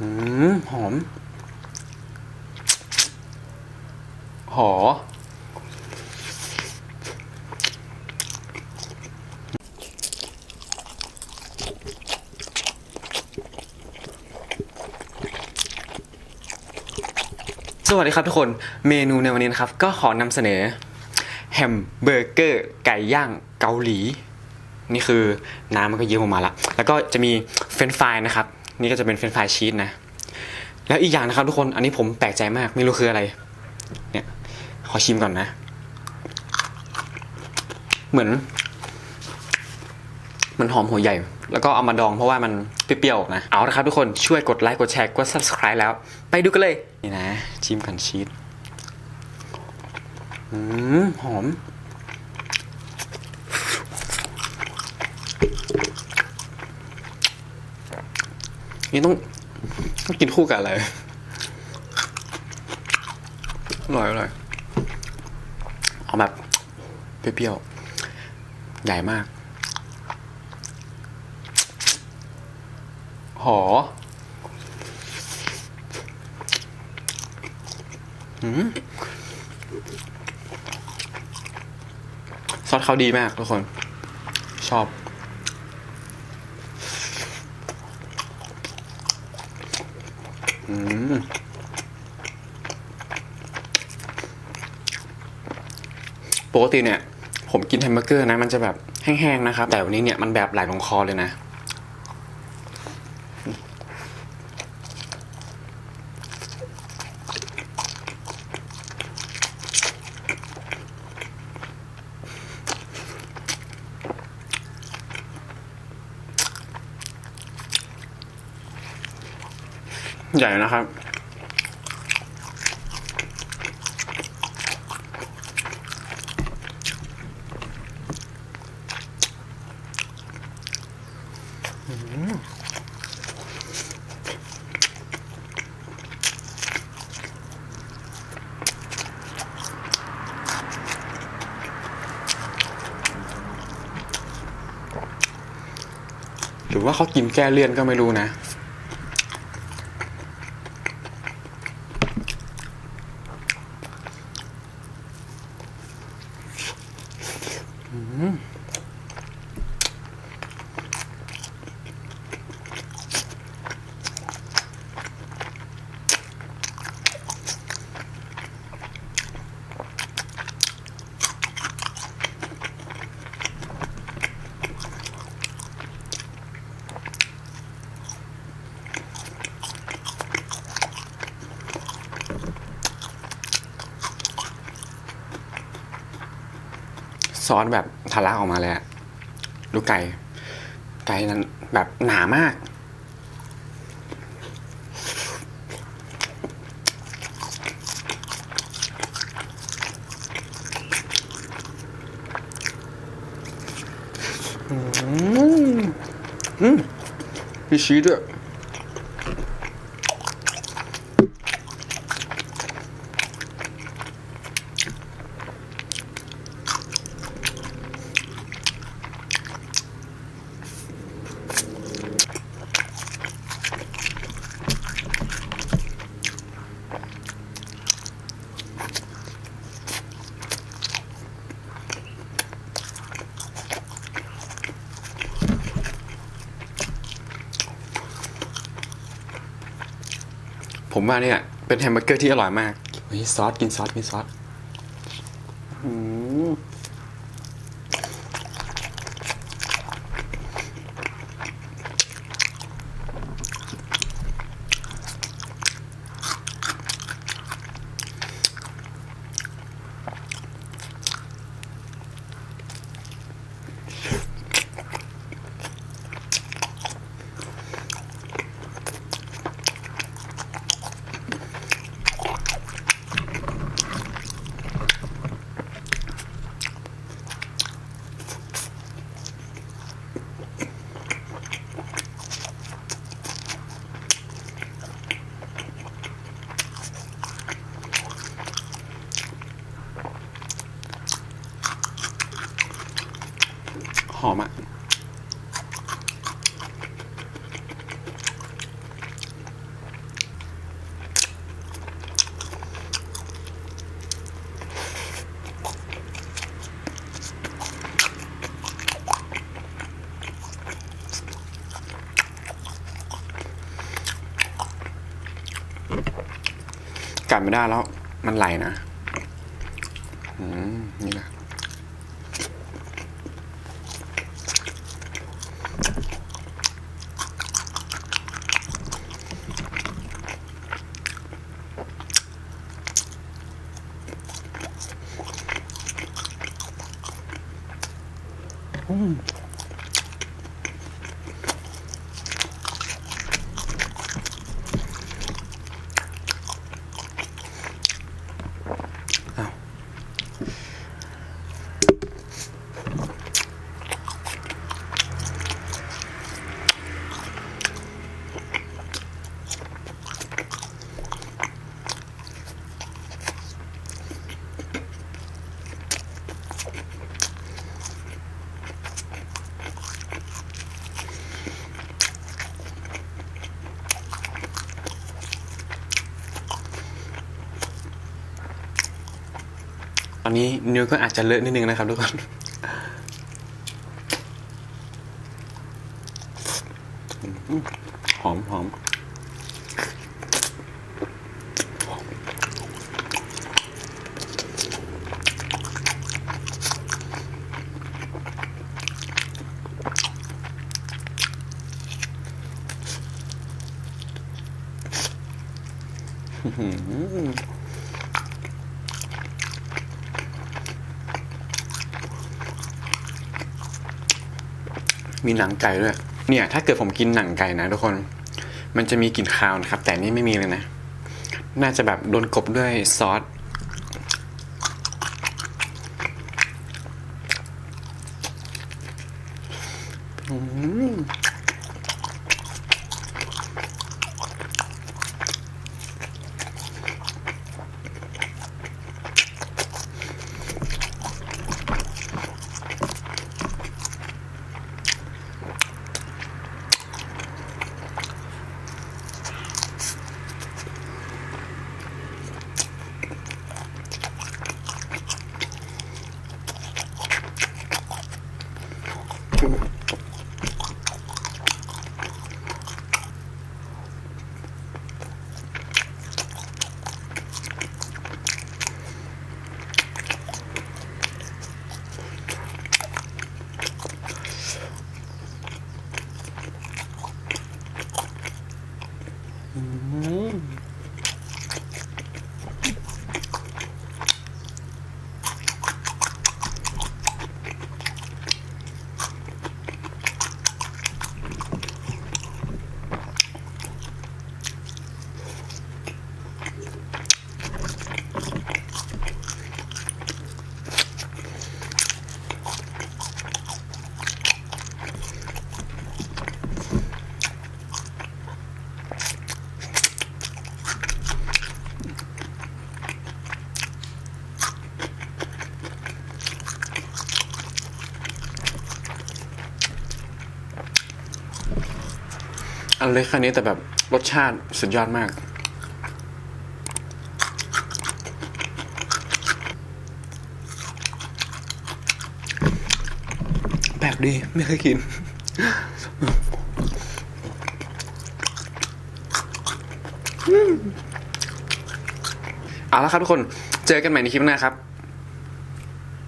อืมหอม หอ สวัสดีครับทุกคน เมนูในวันนี้นะครับ ก็ขอนำเสนอ แฮมเบอร์เกอร์ ไก่ย่างเกาหลี นี่คือน้ำมันก็เยิ้มออกมาละ แล้วก็จะมีเฟรนฟรายนะครับ นี่ก็จะเป็นเฟรนช์ฟรายชีสนะ แล้วอีกอย่างนะครับทุกคนอันนี้ผมแปลกใจมากไม่รู้คืออะไร เนี่ย ขอชิมก่อนนะ เหมือน มันหอมหัวใหญ่ แล้วก็เอามาดองเพราะว่ามันเปรี้ยวๆนะ เอาละครับทุกคนช่วยกดไลค์กดแชร์กด subscribe แล้ว ไปดูกันเลย นี่นะชิมกันชีสอืมหอม นี่ต้องต้องกินคู่กับอะไรอร่อยอร่อยเอาแบบเปรี้ยวๆใหญ่มาก หออืมซอสเขาดีมากทุกคน ชอบ อืม ปกติเนี่ย ผมกินแฮมเบอร์เกอร์นะ มันจะแบบแห้งๆนะครับ แต่วันนี้เนี่ยมันแบบไหลลงคอเลยนะ ใหญ่นะครับ หรือว่าเขากินแก้เลี่ยนก็ไม่รู้นะ ซอสแบบทะลักออกมาเลยอะดูไก่ ไก่นั้นแบบหนามากอืมอืมมีชีสด้วย ผมว่าเนี่ย เป็นแฮมเบอร์เกอร์ที่อร่อยมากเฮ้ยซอสกินซอสกินซอสอืม หอมอะกัดไม่ได้แล้ว มันไหลนะ อืม นี่แหละ อนนี้นิ้วก็อาจจะเลอะนิดนึงนะครับทุกคนหอมหอมมี มีหนังไก่ด้วย เนี่ย ถ้าเกิดผมกินหนังไก่นะทุกคน มันจะมีกลิ่นคาวนะครับ แต่นี่ไม่มีเลยนะ น่าจะแบบโดนกลบด้วยซอส อืม อั นเล็กแค่นี้แต่แบบรสชาติสุดยอดมาก แปลกดีไม่เคยกินเอาละครับทุกคน เจอกันใหม่ในคลิปหน้าครับ